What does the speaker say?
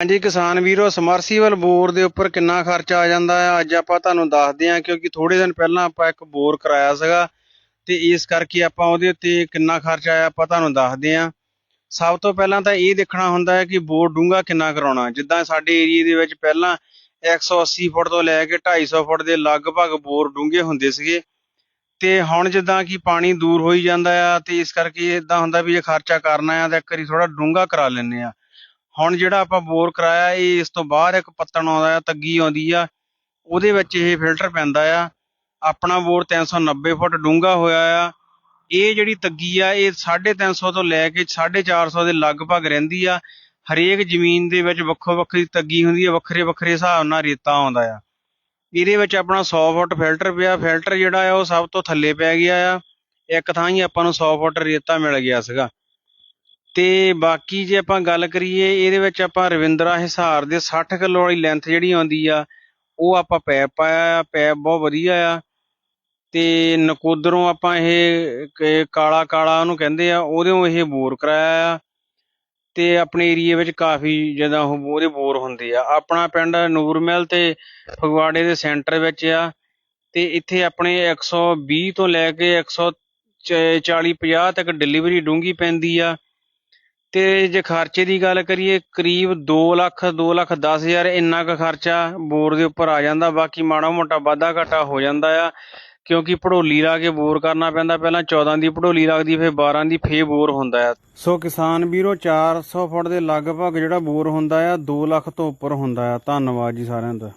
ਹਾਂਜੀ, ਕਿਸਾਨ ਵੀਰੋ, ਸਮਰਸੀਬਲ ਬੋਰ ਦੇ ਉੱਪਰ ਕਿੰਨਾ ਖਰਚਾ ਆ ਜਾਂਦਾ ਹੈ ਅੱਜ ਆਪਾਂ ਤੁਹਾਨੂੰ ਦੱਸਦੇ ਹਾਂ, ਕਿਉਂਕਿ ਥੋੜੇ ਦਿਨ ਪਹਿਲਾਂ ਆਪਾਂ ਇੱਕ ਬੋਰ ਕਰਾਇਆ ਸੀਗਾ ਤੇ ਇਸ ਕਰਕੇ ਆਪਾਂ ਉਹਦੇ ਉੱਤੇ ਕਿੰਨਾ ਖਰਚਾ ਆਇਆ ਆਪਾਂ ਤੁਹਾਨੂੰ ਦੱਸਦੇ ਹਾਂ। ਸਭ ਤੋਂ ਪਹਿਲਾਂ ਤਾਂ ਇਹ ਦੇਖਣਾ ਹੁੰਦਾ ਹੈ ਕਿ ਬੋਰ ਡੂੰਘਾ ਕਿੰਨਾ ਕਰਾਉਣਾ। ਜਿੱਦਾਂ ਸਾਡੇ ਏਰੀਆ ਦੇ ਵਿੱਚ ਪਹਿਲਾਂ 180 ਫੁੱਟ ਤੋਂ ਲੈ ਕੇ 250 ਫੁੱਟ ਦੇ ਲਗਭਗ ਬੋਰ ਡੂੰਘੇ ਹੁੰਦੇ ਸੀਗੇ। ਤੇ ਹੁਣ ਜਿੱਦਾਂ ਕਿ ਪਾਣੀ ਦੂਰ ਹੋਈ ਜਾਂਦਾ ਆ, ਤੇ ਇਸ ਕਰਕੇ ਇਦਾਂ ਹੁੰਦਾ ਵੀ ਜੇ ਖਰਚਾ ਕਰਨਾ ਆ ਤਾਂ ਇੱਕ ਵਾਰੀ ਥੋੜਾ ਡੂੰਘਾ ਕਰਾ ਲੈਂਦੇ ਆ ਹੁਣ ਜਿਹੜਾ ਆਪਾਂ ਬੋਰ ਕਰਾਇਆ, ਇਹ ਇਸ ਤੋਂ ਬਾਹਰ ਇੱਕ ਪੱਤਣ ਆਉਂਦਾ ਆ, ਤੱਗੀ ਆਉਂਦੀ ਆ, ਉਹਦੇ ਵਿੱਚ ਇਹ ਫਿਲਟਰ ਪੈਂਦਾ ਆ। ਆਪਣਾ ਬੋਰ 390 ਫੁੱਟ ਡੂੰਘਾ ਹੋਇਆ ਆ। ਇਹ ਜਿਹੜੀ ਤੱਗੀ ਆ, ਇਹ 350 ਤੋਂ ਲੈ ਕੇ 450 ਦੇ ਲਗਭਗ ਰਹਿੰਦੀ ਆ। ਹਰੇਕ ਜ਼ਮੀਨ ਦੇ ਵਿੱਚ ਵੱਖੋ ਵੱਖਰੀ ਤੱਗੀ ਹੁੰਦੀ ਆ, ਵੱਖਰੇ ਵੱਖਰੇ ਹਿਸਾਬ ਨਾਲ ਰੇਤਾ ਆਉਂਦਾ ਆ। ਇਹਦੇ ਵਿੱਚ ਆਪਣਾ 100 ਫੁੱਟ ਫਿਲਟਰ ਪਿਆ। ਫਿਲਟਰ ਜਿਹੜਾ ਆ, ਉਹ ਸਭ ਤੋਂ ਥੱਲੇ ਪੈ ਗਿਆ ਆ। ਇੱਕ ਥਾਂ ਹੀ ਆਪਾਂ ਨੂੰ 100 ਫੁੱਟ ਰੇਤਾ ਮਿਲ ਗਿਆ ਸੀਗਾ। ਤੇ ਬਾਕੀ ਜੇ ਆਪਾਂ ਗੱਲ ਕਰੀਏ, ਇਹਦੇ ਵਿੱਚ ਆਪਾਂ ਰਵਿੰਦਰਾ ਹਿਸਾਰ ਦੇ 60 ਕਿਲੋ ਵਾਲੀ ਲੈਂਥ ਜਿਹੜੀ ਆਉਂਦੀ ਆ, ਉਹ ਆਪਾਂ ਪੈਪ ਪਾਇਆ ਆ ਪੈਪ ਬਹੁਤ ਵਧੀਆ ਆ। ਤੇ ਨਕੋਦਰੋਂ ਆਪਾਂ ਇਹ ਕਾਲਾ ਕਾਲਾ ਉਹਨੂੰ ਕਹਿੰਦੇ ਆ, ਉਹਦੇ ਇਹ ਬੋਰ ਕਰਾਇਆ ਆ। ਤੇ ਆਪਣੇ ਏਰੀਏ ਵਿੱਚ ਕਾਫੀ ਜ਼ਿਆਦਾ ਉਹ ਉਹਦੇ ਬੋਰ ਹੁੰਦੇ ਆ। ਆਪਣਾ ਪਿੰਡ ਨੂਰਮਹਿਲ ਤੇ ਫਗਵਾੜੇ ਦੇ ਸੈਂਟਰ ਵਿੱਚ ਆ। ਤੇ ਇੱਥੇ ਆਪਣੇ 120 ਤੋਂ ਲੈ ਕੇ 140 50 ਤੱਕ ਡਿਲੀਵਰੀ ਡੂੰਗੀ ਪੈਂਦੀ ਆ। ਤੇ ਜੇ ਖਰਚੇ ਦੀ ਗੱਲ ਕਰੀਏ, ਕਰੀਬ 2 ਲੱਖ 2 ਲੱਖ 10 ਹਜ਼ਾਰ ਇੰਨਾ ਕੁ ਖਰਚਾ ਬੋਰ ਦੇ ਉੱਪਰ ਆ ਜਾਂਦਾ। ਬਾਕੀ ਮਾੜਾ ਮੋਟਾ ਵਾਧਾ ਘਾਟਾ ਹੋ ਜਾਂਦਾ ਆ, ਕਿਉਂਕਿ ਪੜੋਲੀ ਲਾ ਕੇ ਬੋਰ ਕਰਨਾ ਪੈਂਦਾ। ਪਹਿਲਾਂ 14 ਦੀ ਪੜੋਲੀ ਲੱਗਦੀ, ਫਿਰ 12 ਦੀ ਫੇ ਬੋਰ ਹੁੰਦਾ ਆ। ਸੋ ਕਿਸਾਨ ਵੀਰੋ 400 ਫੁੱਟ ਦੇ ਲਗਭਗ ਜਿਹੜਾ ਬੋਰ ਹੁੰਦਾ ਆ 2 ਲੱਖ ਤੋਂ ਉੱਪਰ ਹੁੰਦਾ ਆ। ਧੰਨਵਾਦ ਜੀ ਸਾਰਿਆਂ ਦਾ।